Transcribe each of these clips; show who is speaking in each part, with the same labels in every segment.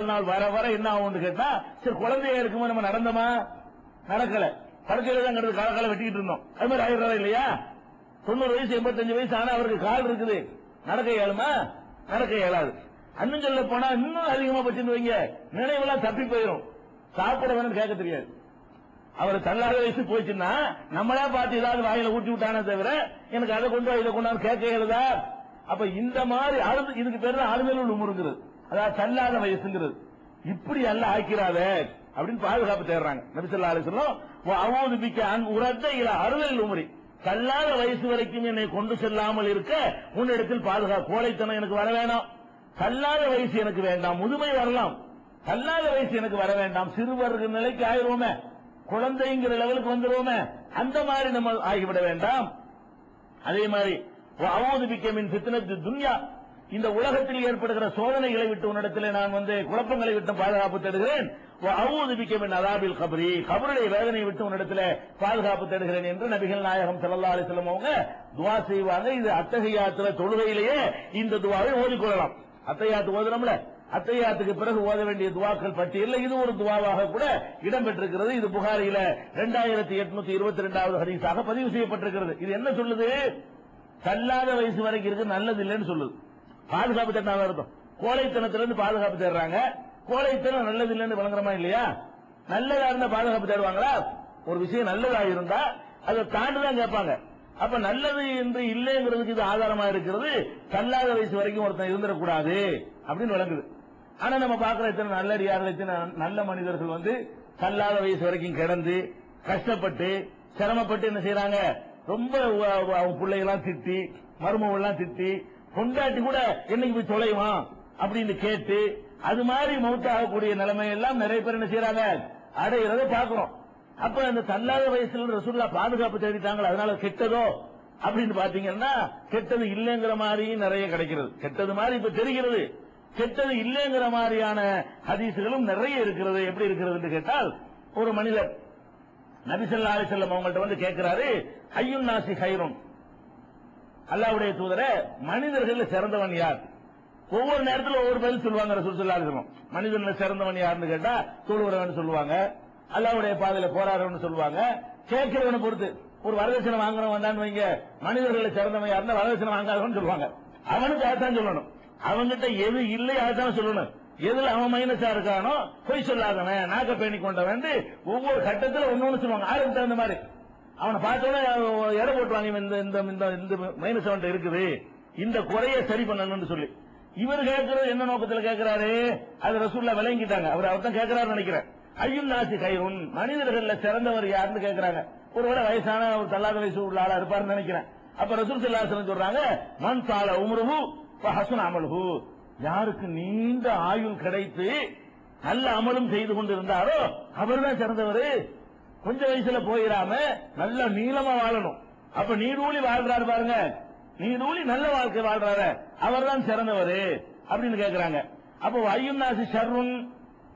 Speaker 1: நாள் வர வர என்ன ஆகும்னு கேட்டா சரி குழந்தையா இருக்குமோ நம்ம நடந்தோமா? நடக்கல. படுக்கையில தான் கிடந்து கால கால வெட்டிக்கிட்டு இருந்தோம். அது மாதிரி ஆயிடுறா இல்லையா? தொண்ணூறு வயசு எண்பத்தஞ்சு வயசு ஆனா அவருக்கு கால் இருக்குது. நடக்க இயலுமா? நடக்க இயலாது. அண்ணன் சொல்ல போனா இன்னும் அதிகமா பச்சுன்னு வைங்க. நினைவெல்லாம் தப்பி போயிடும் சாப்பிட வேணும்னு கேட்க தெரியாது. அவர் தள்ளாத வயசு போச்சுன்னா நம்மளா பார்த்து ஏதாவது வாயில ஊட்டி விட்டானே தவிர எனக்கு அதை கொண்டு இதை கொண்டாந்து கேட்க இயலுதா? அப்ப இந்த மாதிரி அழுது இதுக்கு பேர் தான் அழுதல் உமுறுங்கிறது அதாவது தள்ளாத வயசுங்கிறது. இப்படி அல்ல ஆக்கிறாத அப்படின்னு பாதுகாப்பு தேடுறாங்க. நபிசல்லா அலிஸ்லாம் அவோது பிக்க உரத்த இல்ல அருளில் உமரி. தள்ளாத வயசு வரைக்கும் என்னை கொண்டு செல்லாமல் இருக்க உன்னிடத்தில் பாதுகாப்பு கோழைத்தனம் எனக்கு வர வேணாம். தள்ளாத வயசு எனக்கு வேண்டாம் முதுமை வரலாம். தள்ளாத வயசு எனக்கு வர வேண்டாம் சிறுவர் நிலைக்கு ஆயிடுவோமே. குழந்தைங்கிற லெவலுக்கு வந்துருவோமே அந்த மாதிரி நம்ம ஆகிவிட வேண்டாம். அதே மாதிரி அவோது பிக்கமின் சித்தனத்து துன்யா. இந்த உலகத்தில் ஏற்படுகிற சோதனைகளை விட்டு உன்னிடத்தில் நான் வந்து குழப்பங்களை விட்டு பாதுகாப்பு தேடுகிறேன். அவோது அதாபில் கபரி. கபருடைய வேதனை விட்டு உன்னிடத்தில் பாதுகாப்பு தேடுகிறேன் என்று நபிகள் நாயகம் ஸல்லல்லாஹு அலைஹி அவங்க துவா செய்வாங்க. இது அத்தகையாத்துல தொழுகையிலேயே இந்த துவாவை ஓதிக்கொள்ளலாம். அத்தையாத்து ஓதுனோம்ல அத்தையாத்துக்கு பிறகு ஓத வேண்டிய துவாக்கள் பட்டியலில் இது ஒரு துவாவாக கூட இடம்பெற்றிருக்கிறது. இது புகாரியில இரண்டாயிரத்தி எட்நூத்தி இருபத்தி ரெண்டாவது ஹரிசாக பதிவு செய்யப்பட்டிருக்கிறது. இது என்ன சொல்லுது? தள்ளாத வயசு வரைக்கும் இருக்கு நல்லது இல்லைன்னு சொல்லுது. பாதுகாப்பு சட்டமாக அர்த்தம் கோழைத்தனத்திலிருந்து பாதுகாப்பு தேடுறாங்க. கோழைத்தனம் நல்லது இல்லைன்னு விளங்குறமா இல்லையா? நல்லதா இருந்தா பாதுகாப்பு தேடுவாங்களா? ஒரு விஷயம் நல்லதா இருந்தா அதை தாண்டிதான் கேட்பாங்க. அப்ப நல்லது என்று இல்லைங்கிறதுக்கு இது ஆதாரமா இருக்கிறது. தள்ளாத வயசு வரைக்கும் ஒருத்தன் இருந்துடக்கூடாது அப்படின்னு விளங்குது. ஆனா நம்ம பாக்குற இத்தனை நல்லடியார்கள் இத்தனை நல்ல மனிதர்கள் வந்து தள்ளாத வயசு வரைக்கும் கிடந்து கஷ்டப்பட்டு சிரமப்பட்டு என்ன செய்யறாங்க ரொம்ப அவங்க பிள்ளைகள்லாம் திட்டி மருமகள்லாம் திட்டி கொண்டாட்டி கூட என்னைக்கு போய் தொலைவான் அப்படின்னு கேட்டு அது மாதிரி மௌத்தாகக்கூடிய நிலைமை எல்லாம் நிறைய பேர் என்ன செய்யறாங்க? அடைகிறத பாக்குறோம் அப்ப அந்த தள்ளாத வயசுல ரசூல்லா பாதுகாப்பு தேடிட்டாங்களா அதனால கெட்டதோ? அப்படின்னு பாத்தீங்கன்னா கெட்டது இல்லைங்கிற மாதிரி நிறைய கிடைக்கிறது. கெட்டது மாதிரி இப்ப தெரிகிறது. கெட்டது இல்லைங்கிற மாதிரியான ஹதீசுகளும் நிறைய இருக்கிறது. எப்படி இருக்கிறது என்று கேட்டால் ஒரு மனிதர் நபிசல்லா அலிசல்லம் அவங்கள்ட்ட வந்து கேட்கிறாரு ஐயுன் நாசி ஹைரும் அல்லாவுடைய தூதரே மனிதர்கள் சிறந்தவன் யார்? ஒவ்வொரு நேரத்துல ஒவ்வொரு பதில் சொல்லுவாங்க ரசூல் ஸல்லல்லாஹு அலைஹி மனிதன்ல சிறந்தவன் யாருன்னு கேட்டா தொழுகிறவன் சொல்லுவாங்க அல்லாவுடைய பாதையில போராடுறவன் சொல்லுவாங்க கேட்கிறவனை பொறுத்து. ஒரு வரதட்சணை வாங்குறவன் வந்தான்னு வைங்க மனிதர்களை சிறந்தவன் யாருன்னா வரதட்சணை வாங்காதவன் சொல்லுவாங்க. அவனுக்கு அதான் சொல்லணும். அவன்கிட்ட எது இல்லை அதான் சொல்லணும். எதுல அவன் மைனஸா இருக்கானோ பொய் சொல்லாதவன் நாக்க பேணி கொண்டவன் ஒவ்வொரு கட்டத்துல ஒண்ணு ஒன்னு சொல்லுவாங்க. ஆளுக்கு தகுந்த மாதிரி. அவனை பார்த்தோன்னே எடை போட்டுவாங்க இவன் இந்த இந்த இந்த இந்த மைனஸ் அவன் இருக்குது. இந்த குறைய சரி பண்ணணும்னு சொல்லி. இவர் கேட்கறது என்ன நோக்கத்தில் கேட்கிறாரு? அது ரசூல்லா விளங்கிட்டாங்க. அவர் அவர் தான் கேட்கிறாரு நினைக்கிறேன். ஐயும் நாசி கைருன் மனிதர்கள்ல சிறந்தவர் யாருன்னு கேட்கிறாங்க. ஒருவேளை வயசான ஒரு தள்ளாத வயசு உள்ள ஆளா இருப்பாருன்னு நினைக்கிறேன். அப்ப ரசூல் செல்லாசன் சொல்றாங்க மண் சால உம்ருஹு ஹசன் அமலுஹு. யாருக்கு நீண்ட ஆயுள் கிடைத்து நல்ல அமலும் செய்து கொண்டிருந்தாரோ அவர்தான் சிறந்தவர். கொஞ்ச வயசுல போயிடாம நல்ல நீளமா வாழணும். அப்ப நீடூழி வாழ்றாரு பாருங்க. நீடூழி நல்ல வாழ்க்கை வாழ்றாரு. அவர்தான் சிறந்தவர் அப்படின்னு கேக்குறாங்க. அப்ப ஐயுன்னாசி ஷர்ருன்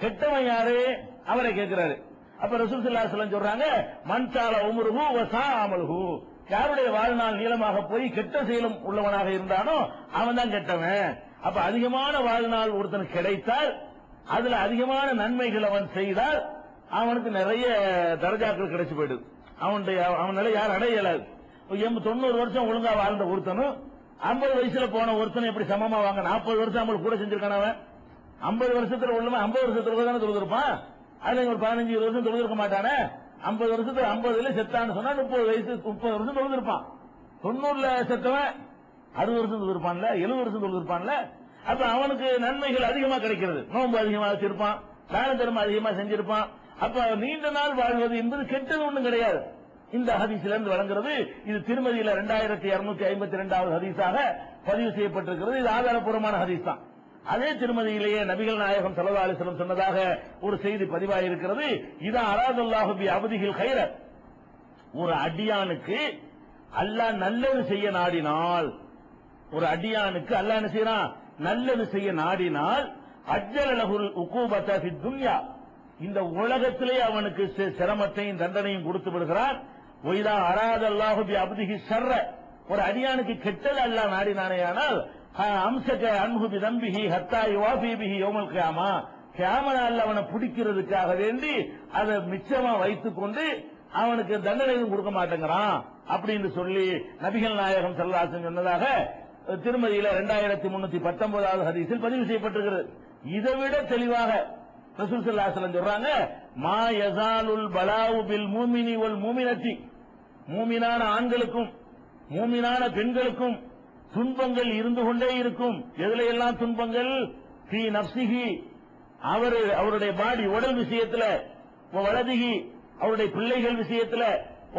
Speaker 1: கெட்டவன் யாரு? அவரை கேட்கிறாரு அப்ப ரசூல் ஸல்லல்லாஹு சொல்றாங்க மண்சால உமருகு வசா அமலுஹு. யாருடைய வாழ்நாள் நீளமாக போய் கெட்ட செயலும் உள்ளவனாக இருந்தானோ அவன் தான் கெட்டவன். அப்ப அதிகமான வாழ்நாள் ஒருத்தன் கிடைத்தால் அதுல அதிகமான நன்மைகள் அவன் செய்தால் அவனுக்கு நிறைய தரஜாக்கள் கிடைச்சு போயிடுது. அவனுடைய அவனால யாரும் அடைய இயலாது. தொண்ணூறு வருஷம் ஒழுங்கா வாழ்ந்த ஒருத்தனும் ஐம்பது வயசுல போன ஒருத்தனும் எப்படி சமமா வாங்க? நாற்பது வருஷம் அவங்களுக்கு கூட செஞ்சிருக்கான அவன். ஐம்பது வருஷத்துல உள்ளவன் ஐம்பது வருஷத்துல தானே தொழுதிருப்பான். அதுல ஒரு பதினஞ்சு இருபது வருஷம் தொழுதிருக்க மாட்டானே? ஐம்பது வருஷத்துல ஐம்பதுல செத்தான்னு சொன்னா முப்பது வயசு முப்பது வருஷம் தொழுதிருப்பான். தொண்ணூறுல செத்தவன் அறுபது வருஷம் தொழுதிருப்பான்ல எழுபது வருஷம் தொழுதிருப்பான்ல. அப்ப அவனுக்கு நன்மைகள் அதிகமா கிடைக்கிறது. நோன்பு அதிகமா வச்சிருப்பான். தான தர்மம் அதிகமா செஞ்சிருப்பான். அப்ப நீண்ட நாள் வாழ்வது என்பது கெட்டது ஒண்ணும் கிடையாது. இந்த ஹதீஸ்ல இருந்து வழங்குறது இது திருமதியில ரெண்டாயிரத்தி இருநூத்தி ஐம்பத்தி ரெண்டாவது ஹதீஸாக பதிவு செய்யப்பட்டிருக்கிறது. இது ஆதாரப்பூர்வமான ஹதீஸ் தான். அதே திருமதியிலேயே நபிகள் நாயகம் சல்லா அலிஸ்லம் சொன்னதாக ஒரு செய்தி பதிவாயிருக்கிறது. இது அராதுல்லாஹபி அவதிகள் கைர. ஒரு அடியானுக்கு அல்லாஹ் நல்லது செய்ய நாடினால் ஒரு அடியானுக்கு அல்லாஹ் என்ன செய்யறான்? நல்லது செய்ய நாடினால் அஜ்ஜலகுல் உக்கூபத்த துன்யா. இந்த உலகத்திலே அவனுக்கு சிரமத்தையும் தண்டனையும் கொடுத்து விடுகிறான் ஒய்தா அராத அல்லாஹு சர்ற ஒரு அடியானுக்கு கெட்டது அல்லாஹ் நாடினானேயானால் அம்சக அன்பு தம்பிகி ஹத்தாய் ஹத்தா யுவாஃபி பிஹி யௌமல் கியாமா. அவனை பிடிக்கிறதுக்காக வேண்டி அதை மிச்சமா வைத்துக் கொண்டு அவனுக்கு தண்டனையும் கொடுக்க மாட்டேங்கிறான் அப்படின்னு சொல்லி நபிகள் நாயகம் செல்லாசன் சொன்னதாக திருமதியில இரண்டாயிரத்தி முன்னூத்தி பத்தொன்பதாவது ஹதீஸில் பதிவு செய்யப்பட்டிருக்கிறது. இதை விட தெளிவாக சொல்றாங்க மா யசாலுல் பலாவு பில் மூமினி ஒல் மூமினத்தி. மூமினான ஆண்களுக்கும் மூமினான பெண்களுக்கும் துன்பங்கள் இருந்து கொண்டே இருக்கும். எதுல எல்லாம் துன்பங்கள்? பி நப்சிகி அவர் அவருடைய பாடி உடல் விஷயத்துல வலதுகி வலதிகி அவருடைய பிள்ளைகள் விஷயத்துல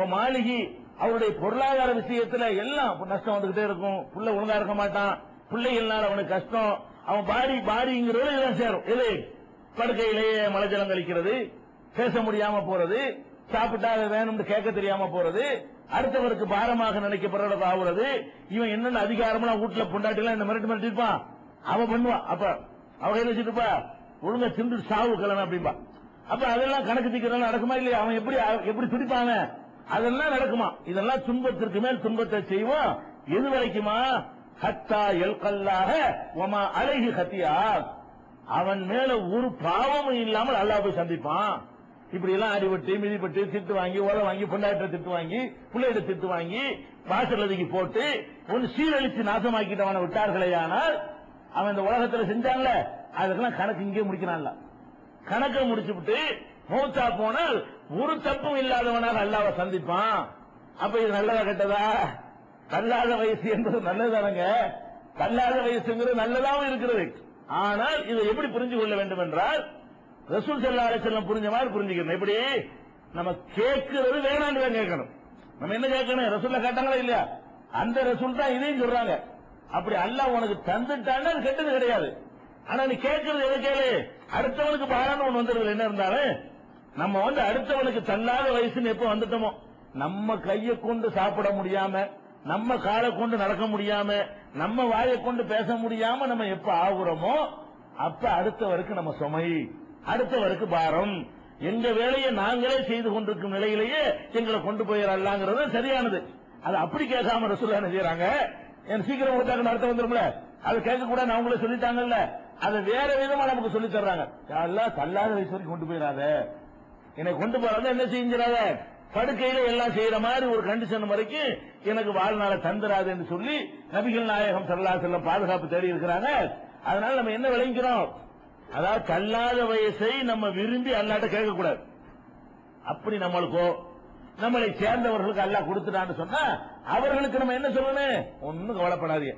Speaker 1: மாளிகி அவருடைய பொருளாதார விஷயத்துல எல்லாம் நஷ்டம் வந்துகிட்டே இருக்கும். புள்ள ஒழுங்கா இருக்க மாட்டான். பிள்ளைகள்னால அவனுக்கு கஷ்டம். அவன் பாடி பாடிங்கிறது எல்லாம் சேரும். எது படுக்கையிலேயே மலைஜலம் கழிக்கிறது பேச முடியாம போறது சாப்பிட்டா வேணும்னு கேட்க தெரியாம போறது அடுத்தவருக்கு பாரமாக நினைக்கப்படுறது ஆகுறது இவன் என்னென்ன அதிகாரம்லாம் வீட்டுல பொண்டாட்டிலாம் இந்த மிரட்டு மிரட்டி இருப்பான்? அவன் பண்ணுவான் அப்ப அவ கையில வச்சிருப்பா ஒழுங்கா திண்டு சாவு கிழமை அப்படிம்பா. அப்ப அதெல்லாம் கணக்கு தீக்கிறதெல்லாம் நடக்குமா இல்லையா? அவன் எப்படி எப்படி துடிப்பான? அதெல்லாம் நடக்குமா? இதெல்லாம் துன்பத்திற்கு மேல் துன்பத்தை செய்வோம். எது வரைக்குமா? ஹத்தா எல்கல்லாக ஒமா அழகி ஹத்தியா அவன் மேல ஒரு பாவமும் இல்லாமல் அல்லா போய் சந்திப்பான். இப்படி எல்லாம் அடிபட்டு மிதிப்பட்டு திட்டு வாங்கி ஓலை வாங்கி பொண்டாட்ட திட்டு வாங்கி பிள்ளைகிட்ட திட்டு வாங்கி வாசல் போட்டு ஒன்னு சீரழிச்சு நாசமாக்கிட்டவனை விட்டார்களே ஆனால் அவன் இந்த உலகத்துல செஞ்சான்ல அதுக்கெல்லாம் கணக்கு இங்கே முடிக்கிறான்ல. கணக்கை முடிச்சுவிட்டு மூத்தா போனால் ஒரு தப்பும் இல்லாதவனாக அல்லாவை சந்திப்பான். அப்ப இது நல்லதா கெட்டதா? கல்லாத வயசு என்பது நல்லதானங்க கல்லாத வயசுங்கிறது நல்லதாவும் இருக்கிறது. ஆனால் இதை எப்படி புரிஞ்சு கொள்ள வேண்டும் என்றால் ரசூல் செல்லா அலிசல்லம் புரிஞ்ச மாதிரி புரிஞ்சுக்கணும். எப்படி? நம்ம கேட்கிறது வேணான்னு தான் கேட்கணும். நம்ம என்ன கேட்கணும்? ரசூல்ல கேட்டாங்களா இல்லையா? அந்த ரசூல் தான் இதையும் சொல்றாங்க. அப்படி அல்லாஹ் உனக்கு தந்துட்டான்னு அது கெட்டது கிடையாது. ஆனா நீ கேட்கறது எதை கேளு? அடுத்தவனுக்கு பாரான்னு ஒண்ணு வந்துருது என்ன இருந்தாலும் நம்ம வந்து அடுத்தவனுக்கு தள்ளாத வயசுன்னு எப்ப வந்துட்டோமோ நம்ம கையை கொண்டு சாப்பிட முடியாம நம்ம காலை கொண்டு நடக்க முடியாம நம்ம வாயை கொண்டு பேச முடியாம நம்ம எப்ப ஆகுறோமோ அப்ப அடுத்தவருக்கு நம்ம சுமை அடுத்தவருக்கு பாரம். எங்க வேலையை நாங்களே செய்து கொண்டிருக்கும் நிலையிலேயே எங்களை கொண்டு போயிடலாங்கிறது சரியானது. அது அப்படி கேட்காம ரசூல்லா என்ன செய்யறாங்க? என் சீக்கிரம் கொடுத்தாங்க நடத்த வந்துரும்ல? அது கேட்க கூட அவங்களே சொல்லிட்டாங்கல்ல? அதை வேற விதமா நமக்கு சொல்லி தர்றாங்க. எல்லாம் தள்ளாத வயசு வரைக்கும் கொண்டு போயிடாத. என்னை கொண்டு போறாத என்ன செஞ்சிடாத? படுக்கையில எல்லாம் செய்யற மாதிரி ஒரு கண்டிஷன் வரைக்கும் எனக்கு வாழ்நாள தந்துராது என்று சொல்லி நபிகள் நாயகம் சல்லா செல்லம் பாதுகாப்பு தேடி இருக்கிறாங்க. அதனால நம்ம என்ன விளங்கிறோம் அதாவது தள்ளாத வயசை நம்ம விரும்பி அல்லாட்ட கேட்கக்கூடாது. அப்படி நம்மளுக்கோ நம்மளை சேர்ந்தவர்களுக்கு அல்லா கொடுத்துட்டான்னு சொன்னா அவர்களுக்கு நம்ம என்ன சொல்லணும்? ஒன்னும் கவலைப்படாதீங்க.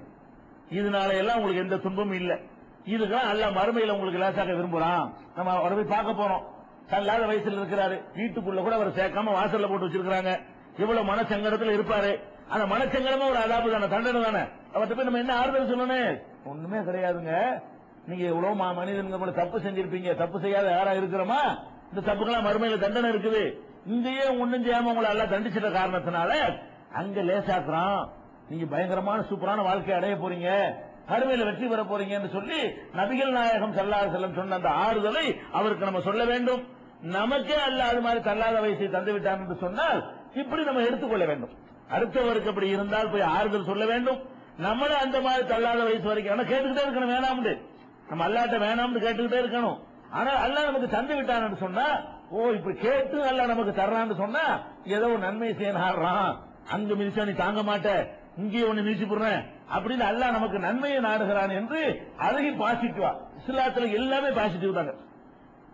Speaker 1: இதனால எல்லாம் உங்களுக்கு எந்த துன்பமும் இல்லை. இதுதான் அல்ல மறுமையில உங்களுக்கு லேசாக்க விரும்புறான். நம்ம அவரை போய் பார்க்க போறோம். தள்ளாத வயசுல இருக்கிறாரு. வீட்டுக்குள்ள கூட அவர் சேர்க்காம வாசல்ல போட்டு வச்சிருக்காங்க இவ்வளவு மனசங்கடத்துல இருப்பாரு. அந்த மனசங்கடமா ஒரு அதாபு தானே தண்டனை தானே. அவர்கிட்ட போய் நம்ம என்ன ஆறுதல் சொல்லணும்? ஒண்ணுமே கிடையாதுங்க. நீங்க எவ்வளவு மா- மனிதனுங்க போல தப்பு செஞ்சிருப்பீங்க. தப்பு செய்யாத யாரா இருக்கிறோமா? இந்த தப்புக்கெல்லாம் மறுமையில தண்டனை இருக்குது. இங்கேயே ஒண்ணும் செய்யாம உங்களை எல்லாம் தண்டிச்சிட்ட காரணத்தினால அங்க லேசாக்குறான். நீங்க பயங்கரமான சூப்பரான வாழ்க்கை அடைய போறீங்க. கருமையில வெற்றி பெற போறீங்கன்னு சொல்லி நபிகள் நாயகம் சல்லாஹ் சொன்ன அந்த ஆறுதலை அவருக்கு நம்ம சொல்ல வேண்டும். நமக்கே அல்ல அது மாதிரி தள்ளாத வயசை தந்து விட்டான் என்று சொன்னால் இப்படி நம்ம எடுத்துக்கொள்ள வேண்டும். அடுத்தவருக்கு அப்படி இருந்தால் போய் ஆறுதல் சொல்ல வேண்டும். நம்மளும் அந்த மாதிரி தள்ளாத வயசு வரைக்கும் ஆனா கேட்டுக்கிட்டே இருக்கணும் வேணாம்னு. நம்ம அல்லாட்ட வேணாம்னு கேட்டுக்கிட்டே இருக்கணும். ஆனால் அல்லாஹ் நமக்கு தந்து விட்டான்னு சொன்னா ஓ இப்ப கேட்டு அல்லாஹ் நமக்கு தர்றான்னு சொன்னா ஏதோ ஒரு நன்மை செய்ய ஆடுறான் அங்க மிதிச்சா நீ தாங்க மாட்ட. இங்கே ஒண்ணு மிதிச்சு போடுறேன். அப்படின்னு அல்லாஹ் நமக்கு நன்மையை நாடுகிறான் என்று அழகி பாசிட்டிவா இஸ்லாத்துல எல்லாமே பாசிட்டிவ் தாங்க.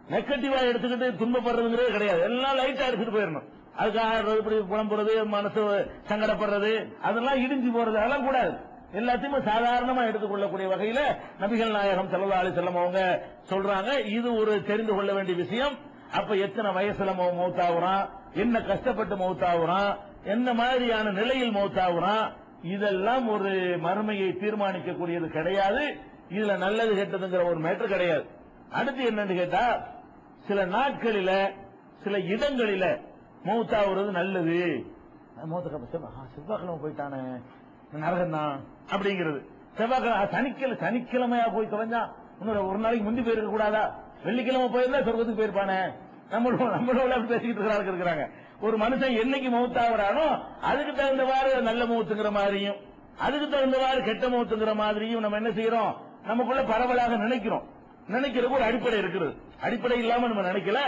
Speaker 1: நெகட்டிவா எடுத்துக்கிட்டு துன்பப்படுறதுங்கிறதே கிடையாது. எல்லாம் லைட்டா எடுத்துட்டு போயிடணும். அதுக்காக இப்படி புலம்புறது மனசு சங்கடப்படுறது அதெல்லாம் இடிஞ்சு போறது அதெல்லாம் கூடாது. எல்லாத்தையுமே சாதாரணமா எடுத்துக்கொள்ளக்கூடிய வகையில நபிகள் நாயகம் செல்லா அலி செல்லம் அவங்க சொல்றாங்க. இது ஒரு தெரிந்து கொள்ள வேண்டிய விஷயம். அப்ப எத்தனை வயசுல மௌத்தாகுறான்? என்ன கஷ்டப்பட்டு மௌத்தாகுறான்? என்ன மாதிரியான நிலையில் மௌத்தாகுறான்? இதெல்லாம் ஒரு மறுமையை தீர்மானிக்கக்கூடியது கிடையாது. இதுல நல்லது கெட்டதுங்கிற ஒரு மேட்டர் கிடையாது. அடுத்து என்னன்னு கேட்டா சில நாட்களில சில இடங்களில மௌத்தாவுறது நல்லது. மௌத்த செவ்வாய்க்கிழமை போயிட்டானே. நரகம் தான் அப்படிங்கிறது. செவ்வாய்க்கிழமை சனிக்கிழமை சனிக்கிழமையா போய் தொலைஞ்சா இன்னொரு ஒரு நாளைக்கு முந்தி போயிருக்க கூடாதா? வெள்ளிக்கிழமை போயிருந்தா சொர்க்கத்துக்கு போயிருப்பானே. நம்மளோட நம்மளோட அப்படி பேசிக்கிட்டு இருக்கிறாங்க இருக்கிறாங்க. ஒரு மனுஷன் என்னைக்கு மௌத்தாகிறானோ அதுக்கு தகுந்தவாறு நல்ல மௌத்துங்கிற மாதிரியும் அதுக்கு தகுந்தவாறு கெட்ட மௌத்துங்கிற மாதிரியும் நம்ம என்ன செய்யறோம்? நமக்குள்ள பரவலாக நினைக்கிறோம். நினைக்கிற ஒரு அடிப்படை இருக்கிறது அடிப்படை இல்லாம நம்ம நினைக்கல.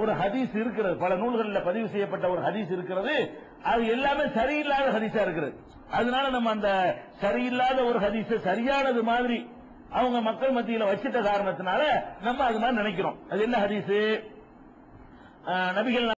Speaker 1: ஒரு ஹதீஸ் இருக்கிறது. பல நூல்களில் பதிவு செய்யப்பட்ட ஒரு ஹதீஸ் இருக்கிறது. அது எல்லாமே சரியில்லாத ஹதீஸா இருக்கிறது அதனால நம்ம அந்த சரியில்லாத ஒரு ஹதீஸ் சரியானது மாதிரி அவங்க மக்கள் மத்தியில வச்சிட்ட காரணத்தினால நம்ம அது மாதிரி நினைக்கிறோம். அது என்ன ஹதீஸ்? நபிகள்